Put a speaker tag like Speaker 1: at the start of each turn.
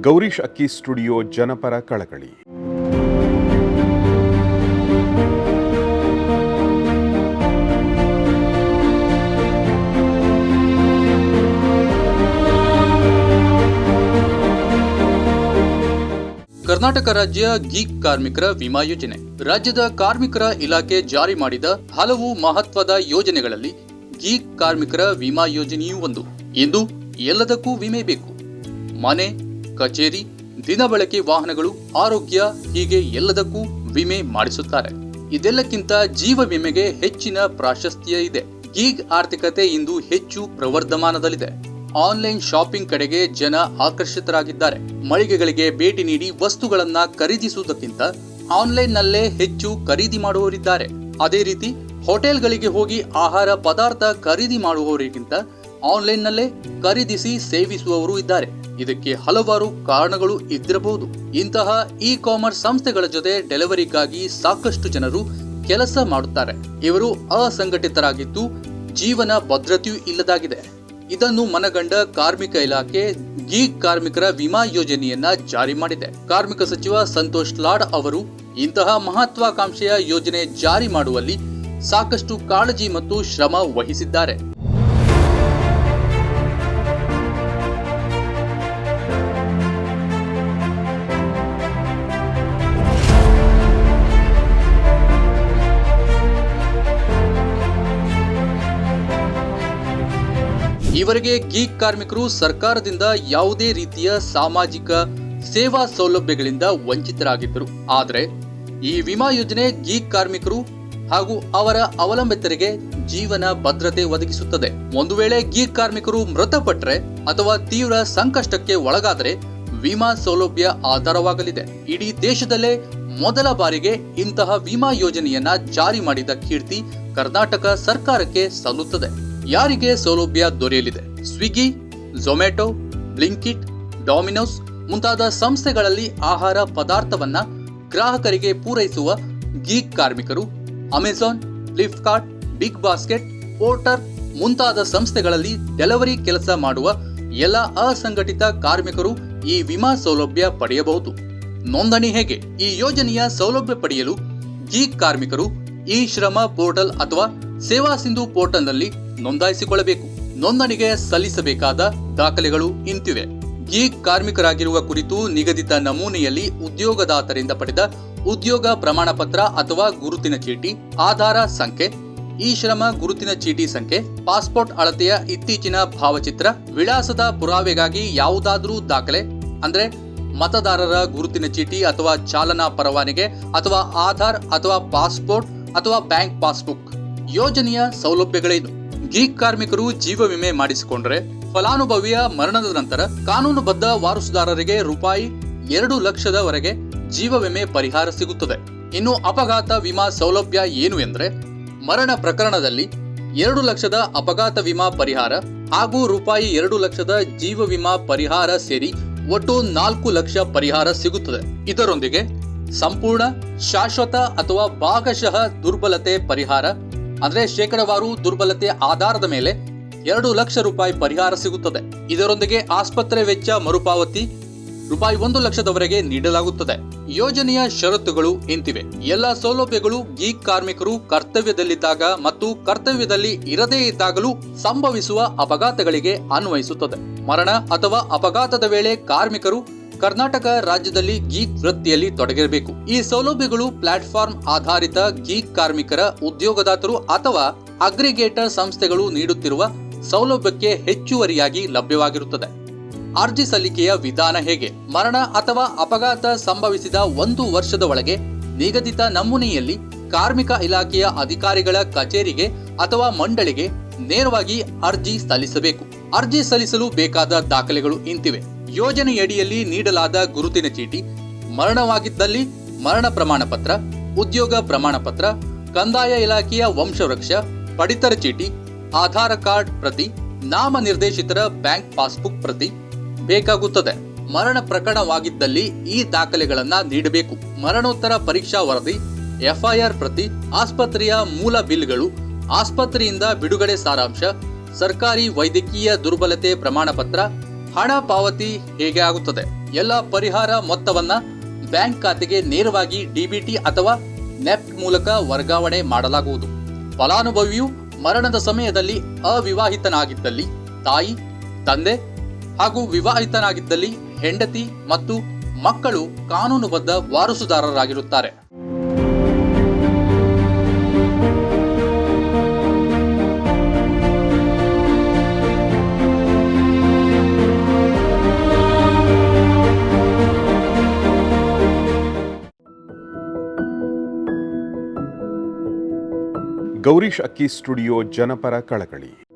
Speaker 1: ಗೌರೀಶ್ ಅಕ್ಕಿ ಸ್ಟುಡಿಯೋ ಜನಪರ ಕಳಕಳಿ.
Speaker 2: ಕರ್ನಾಟಕ ರಾಜ್ಯ ಗೀಕ್ ಕಾರ್ಮಿಕರ ವಿಮಾ ಯೋಜನೆ. ರಾಜ್ಯದ ಕಾರ್ಮಿಕರ ಇಲಾಖೆ ಜಾರಿ ಮಾಡಿದ ಹಲವು ಮಹತ್ವದ ಯೋಜನೆಗಳಲ್ಲಿ ಗೀಕ್ ಕಾರ್ಮಿಕರ ವಿಮಾ ಯೋಜನೆಯೂ ಒಂದು. ಇಂದು ಎಲ್ಲದಕ್ಕೂ ವಿಮೆ ಬೇಕು. ಮನೆ ಕಚೇರಿ ದಿನಬಳಕೆ ವಾಹನಗಳು, ಆರೋಗ್ಯ ಹೀಗೆ ಎಲ್ಲದಕ್ಕೂ ವಿಮೆ ಮಾಡಿಸುತ್ತಾರೆ. ಇದೆಲ್ಲಕ್ಕಿಂತ ಜೀವ ವಿಮೆಗೆ ಹೆಚ್ಚಿನ ಪ್ರಾಶಸ್ತ್ಯ ಇದೆ. ಗೀಗ್ ಆರ್ಥಿಕತೆ ಇಂದು ಹೆಚ್ಚು ಪ್ರವರ್ಧಮಾನದಲ್ಲಿದೆ. ಆನ್ಲೈನ್ ಶಾಪಿಂಗ್ ಕಡೆಗೆ ಜನ ಆಕರ್ಷಿತರಾಗಿದ್ದಾರೆ. ಮಳಿಗೆಗಳಿಗೆ ಭೇಟಿ ನೀಡಿ ವಸ್ತುಗಳನ್ನ ಖರೀದಿಸುವುದಕ್ಕಿಂತ ಆನ್ಲೈನ್ ನಲ್ಲೇ ಹೆಚ್ಚು ಖರೀದಿ ಮಾಡುವವರಿದ್ದಾರೆ. ಅದೇ ರೀತಿ, ಹೋಟೆಲ್ಗಳಿಗೆ ಹೋಗಿ ಆಹಾರ ಪದಾರ್ಥ ಖರೀದಿ ಮಾಡುವವರಿಗಿಂತ ಆನ್ಲೈನ್ ನಲ್ಲೇ ಖರೀದಿಸಿ ಸೇವಿಸುವವರು ಇದ್ದಾರೆ. ಇದಕ್ಕೆ ಹಲವಾರು ಕಾರಣಗಳು ಇದ್ದಿರಬಹುದು. ಇಂತಹ ಇ ಕಾಮರ್ಸ್ ಸಂಸ್ಥೆಗಳ ಜೊತೆ ಡೆಲಿವರಿಗಾಗಿ ಸಾಕಷ್ಟು ಜನರು ಕೆಲಸ ಮಾಡುತ್ತಾರೆ. ಇವರು ಅಸಂಘಟಿತರಾಗಿದ್ದು ಜೀವನ ಭದ್ರತೆಯೂ ಇಲ್ಲದಾಗಿದೆ. ಇದನ್ನು ಮನಗಂಡ ಕಾರ್ಮಿಕ ಇಲಾಖೆ ಗೀಗ್ ಕಾರ್ಮಿಕರ ವಿಮಾ ಯೋಜನೆಯನ್ನ ಜಾರಿ ಮಾಡಿದೆ. ಕಾರ್ಮಿಕ ಸಚಿವ ಸಂತೋಷ್ ಲಾಡ್ ಅವರು ಇಂತಹ ಮಹತ್ವಾಕಾಂಕ್ಷೆಯ ಯೋಜನೆ ಜಾರಿ ಮಾಡುವಲ್ಲಿ ಸಾಕಷ್ಟು ಕಾಳಜಿ ಮತ್ತು ಶ್ರಮ ವಹಿಸಿದ್ದಾರೆ. ಈವರೆಗೆ ಗೀಕ್ ಕಾರ್ಮಿಕರು ಸರ್ಕಾರದಿಂದ ಯಾವುದೇ ರೀತಿಯ ಸಾಮಾಜಿಕ ಸೇವಾ ಸೌಲಭ್ಯಗಳಿಂದ ವಂಚಿತರಾಗಿದ್ದರು. ಆದರೆ ಈ ವಿಮಾ ಯೋಜನೆ ಗೀಕ್ ಕಾರ್ಮಿಕರು ಹಾಗೂ ಅವರ ಅವಲಂಬಿತರಿಗೆ ಜೀವನ ಭದ್ರತೆ ಒದಗಿಸುತ್ತದೆ. ಒಂದು ವೇಳೆ ಗೀಕ್ ಕಾರ್ಮಿಕರು ಮೃತಪಟ್ಟರೆ ಅಥವಾ ತೀವ್ರ ಸಂಕಷ್ಟಕ್ಕೆ ಒಳಗಾದರೆ ವಿಮಾ ಸೌಲಭ್ಯ ಆಧಾರವಾಗಲಿದೆ. ಇಡೀ ದೇಶದಲ್ಲೇ ಮೊದಲ ಬಾರಿಗೆ ಇಂತಹ ವಿಮಾ ಯೋಜನೆಯನ್ನ ಜಾರಿ ಮಾಡಿದ ಕೀರ್ತಿ ಕರ್ನಾಟಕ ಸರ್ಕಾರಕ್ಕೆ ಸಲ್ಲುತ್ತದೆ. ಯಾರಿಗೆ ಸೌಲಭ್ಯ ದೊರೆಯಲಿದೆ? ಸ್ವಿಗ್ಗಿ ಝೊಮ್ಯಾಟೊ ಬ್ಲಿಂಕಿಟ್ ಡಾಮಿನೋಸ್ ಮುಂತಾದ ಸಂಸ್ಥೆಗಳಲ್ಲಿ ಆಹಾರ ಪದಾರ್ಥವನ್ನ ಗ್ರಾಹಕರಿಗೆ ಪೂರೈಸುವ ಗೀಕ್ ಕಾರ್ಮಿಕರು Amazon Flipkart Big Basket Porter ಮುಂತಾದ ಸಂಸ್ಥೆಗಳಲ್ಲಿ ಡೆಲಿವರಿ ಕೆಲಸ ಮಾಡುವ ಎಲ್ಲ ಅಸಂಘಟಿತ ಕಾರ್ಮಿಕರು ಈ ವಿಮಾ ಸೌಲಭ್ಯ ಪಡೆಯಬಹುದು. ನೋಂದಣಿ ಹೇಗೆ? ಈ ಯೋಜನೆಯ ಸೌಲಭ್ಯ ಪಡೆಯಲು ಗೀಕ್ ಕಾರ್ಮಿಕರು ಇ ಶ್ರಮ ಪೋರ್ಟಲ್ ಅಥವಾ ಸೇವಾ ಸಿಂಧು ಪೋರ್ಟಲ್ನಲ್ಲಿ ನೋಂದಾಯಿಸಿಕೊಳ್ಳಬೇಕು. ನೋಂದಣಿಗೆ ಸಲ್ಲಿಸಬೇಕಾದ ದಾಖಲೆಗಳು ಇಂತಿವೆ. ಗೀಗ್ ಕಾರ್ಮಿಕರಾಗಿರುವ ಕುರಿತು ನಿಗದಿತ ನಮೂನೆಯಲ್ಲಿ ಉದ್ಯೋಗದಾತರಿಂದ ಪಡೆದ ಉದ್ಯೋಗ ಪ್ರಮಾಣ ಪತ್ರ ಅಥವಾ ಗುರುತಿನ ಚೀಟಿ, ಆಧಾರ ಸಂಖ್ಯೆ, ಈ ಶ್ರಮ ಗುರುತಿನ ಚೀಟಿ ಸಂಖ್ಯೆ, ಪಾಸ್ಪೋರ್ಟ್ ಅಳತೆಯ ಇತ್ತೀಚಿನ ಭಾವಚಿತ್ರ, ವಿಳಾಸದ ಪುರಾವೆಗಾಗಿ ಯಾವುದಾದ್ರೂ ದಾಖಲೆ, ಅಂದ್ರೆ ಮತದಾರರ ಗುರುತಿನ ಚೀಟಿ ಅಥವಾ ಚಾಲನಾ ಪರವಾನಿಗೆ ಅಥವಾ ಆಧಾರ್ ಅಥವಾ ಪಾಸ್ಪೋರ್ಟ್ ಅಥವಾ ಬ್ಯಾಂಕ್ ಪಾಸ್ಬುಕ್. ಯೋಜನೆಯ ಸೌಲಭ್ಯಗಳೇನು? ಗೀಗ್ ಕಾರ್ಮಿಕರು ಜೀವ ವಿಮೆ ಮಾಡಿಸಿಕೊಂಡ್ರೆ ಫಲಾನುಭವಿಯ ಮರಣದ ನಂತರ ಕಾನೂನುಬದ್ಧ ವಾರಸುದಾರರಿಗೆ ರೂಪಾಯಿ ಎರಡು ಲಕ್ಷದವರೆಗೆ ಜೀವ ವಿಮೆ ಪರಿಹಾರ ಸಿಗುತ್ತದೆ. ಇನ್ನು ಅಪಘಾತ ವಿಮಾ ಸೌಲಭ್ಯ ಏನು ಎಂದರೆ ಮರಣ ಪ್ರಕರಣದಲ್ಲಿ ಎರಡು ಲಕ್ಷದ ಅಪಘಾತ ವಿಮಾ ಪರಿಹಾರ ಹಾಗೂ ರೂಪಾಯಿ ಎರಡು ಲಕ್ಷದ ಜೀವ ವಿಮಾ ಪರಿಹಾರ ಸೇರಿ ಒಟ್ಟು ನಾಲ್ಕು ಲಕ್ಷ ಪರಿಹಾರ ಸಿಗುತ್ತದೆ. ಇದರೊಂದಿಗೆ ಸಂಪೂರ್ಣ ಶಾಶ್ವತ ಅಥವಾ ಭಾಗಶಃ ದುರ್ಬಲತೆ ಪರಿಹಾರ ಅಂದ್ರೆ ಶೇಕಡವಾರು ದುರ್ಬಲತೆ ಆಧಾರದ ಮೇಲೆ ಎರಡು ಲಕ್ಷ ರೂಪಾಯಿ ಪರಿಹಾರ ಸಿಗುತ್ತದೆ. ಇದರೊಂದಿಗೆ ಆಸ್ಪತ್ರೆ ವೆಚ್ಚ ಮರುಪಾವತಿ ರೂಪಾಯಿ ಒಂದು ಲಕ್ಷದವರೆಗೆ ನೀಡಲಾಗುತ್ತದೆ. ಯೋಜನೆಯ ಷರತ್ತುಗಳು ಇಂತಿವೆ. ಎಲ್ಲ ಸೌಲಭ್ಯಗಳು ಗೀಕ್ ಕಾರ್ಮಿಕರು ಕರ್ತವ್ಯದಲ್ಲಿದ್ದಾಗ ಮತ್ತು ಕರ್ತವ್ಯದಲ್ಲಿ ಇರದೇ ಇದ್ದಾಗಲೂ ಸಂಭವಿಸುವ ಅಪಘಾತಗಳಿಗೆ ಅನ್ವಯಿಸುತ್ತದೆ. ಮರಣ ಅಥವಾ ಅಪಘಾತದ ವೇಳೆ ಕಾರ್ಮಿಕರು ಕರ್ನಾಟಕ ರಾಜ್ಯದಲ್ಲಿ ಗೀಕ್ ವೃತ್ತಿಯಲ್ಲಿ ತೊಡಗಿರಬೇಕು. ಈ ಸೌಲಭ್ಯಗಳು ಪ್ಲಾಟ್ಫಾರ್ಮ್ ಆಧಾರಿತ ಗೀಕ್ ಕಾರ್ಮಿಕರ, ಉದ್ಯೋಗದಾತರು ಅಥವಾ ಅಗ್ರಿಗೇಟರ್ ಸಂಸ್ಥೆಗಳು ನೀಡುತ್ತಿರುವ ಸೌಲಭ್ಯಕ್ಕೆ ಹೆಚ್ಚುವರಿಯಾಗಿ ಲಭ್ಯವಾಗಿರುತ್ತದೆ. ಅರ್ಜಿ ಸಲ್ಲಿಕೆಯ ವಿಧಾನ ಹೇಗೆ? ಮರಣ ಅಥವಾ ಅಪಘಾತ ಸಂಭವಿಸಿದ ಒಂದು ವರ್ಷದ ಒಳಗೆ ನಿಗದಿತ ನಮೂನೆಯಲ್ಲಿ ಕಾರ್ಮಿಕ ಇಲಾಖೆಯ ಅಧಿಕಾರಿಗಳ ಕಚೇರಿಗೆ ಅಥವಾ ಮಂಡಳಿಗೆ ನೇರವಾಗಿ ಅರ್ಜಿ ಸಲ್ಲಿಸಬೇಕು. ಅರ್ಜಿ ಸಲ್ಲಿಸಲು ಬೇಕಾದ ದಾಖಲೆಗಳು ಇಂತಿವೆ. ಯೋಜನೆಯಡಿಯಲ್ಲಿ ನೀಡಲಾದ ಗುರುತಿನ ಚೀಟಿ, ಮರಣವಾಗಿದ್ದಲ್ಲಿ ಮರಣ ಪ್ರಮಾಣ ಪತ್ರ, ಉದ್ಯೋಗ ಪ್ರಮಾಣ ಪತ್ರ, ಕಂದಾಯ ಇಲಾಖೆಯ ವಂಶವೃಕ್ಷ, ಪಡಿತರ ಚೀಟಿ, ಆಧಾರ್ ಕಾರ್ಡ್ ಪ್ರತಿ, ನಾಮ ನಿರ್ದೇಶಿತರ ಬ್ಯಾಂಕ್ ಪಾಸ್ಬುಕ್ ಪ್ರತಿ ಬೇಕಾಗುತ್ತದೆ. ಮರಣ ಪ್ರಕರಣವಾಗಿದ್ದಲ್ಲಿ ಈ ದಾಖಲೆಗಳನ್ನ ನೀಡಬೇಕು. ಮರಣೋತ್ತರ ಪರೀಕ್ಷಾ ವರದಿ, ಎಫ್ಐಆರ್ ಪ್ರತಿ, ಆಸ್ಪತ್ರೆಯ ಮೂಲ ಬಿಲ್ಗಳು, ಆಸ್ಪತ್ರೆಯಿಂದ ಬಿಡುಗಡೆ ಸಾರಾಂಶ, ಸರ್ಕಾರಿ ವೈದ್ಯಕೀಯ ದುರ್ಬಲತೆ ಪ್ರಮಾಣ ಪತ್ರ ಹಣ ಪಾವತಿ ಹೇಗೆ ಆಗುತ್ತದೆ? ಎಲ್ಲ ಪರಿಹಾರ ಮೊತ್ತವನ್ನ ಬ್ಯಾಂಕ್ ಖಾತೆಗೆ ನೇರವಾಗಿ ಡಿಬಿಟಿ ಅಥವಾ ನೆಫ್ಟ್ ಮೂಲಕ ವರ್ಗಾವಣೆ ಮಾಡಲಾಗುವುದು. ಫಲಾನುಭವಿಯು ಮರಣದ ಸಮಯದಲ್ಲಿ ಅವಿವಾಹಿತನಾಗಿದ್ದಲ್ಲಿ ತಾಯಿ, ತಂದೆ ಹಾಗೂ ವಿವಾಹಿತನಾಗಿದ್ದಲ್ಲಿ ಹೆಂಡತಿ ಮತ್ತು ಮಕ್ಕಳು ಕಾನೂನುಬದ್ಧ ವಾರಸುದಾರರಾಗಿರುತ್ತಾರೆ.
Speaker 1: ಗೌರೀಶ್ ಅಕ್ಕಿ ಸ್ಟುಡಿಯೋ ಜನಪರ ಕಳಕಳಿ.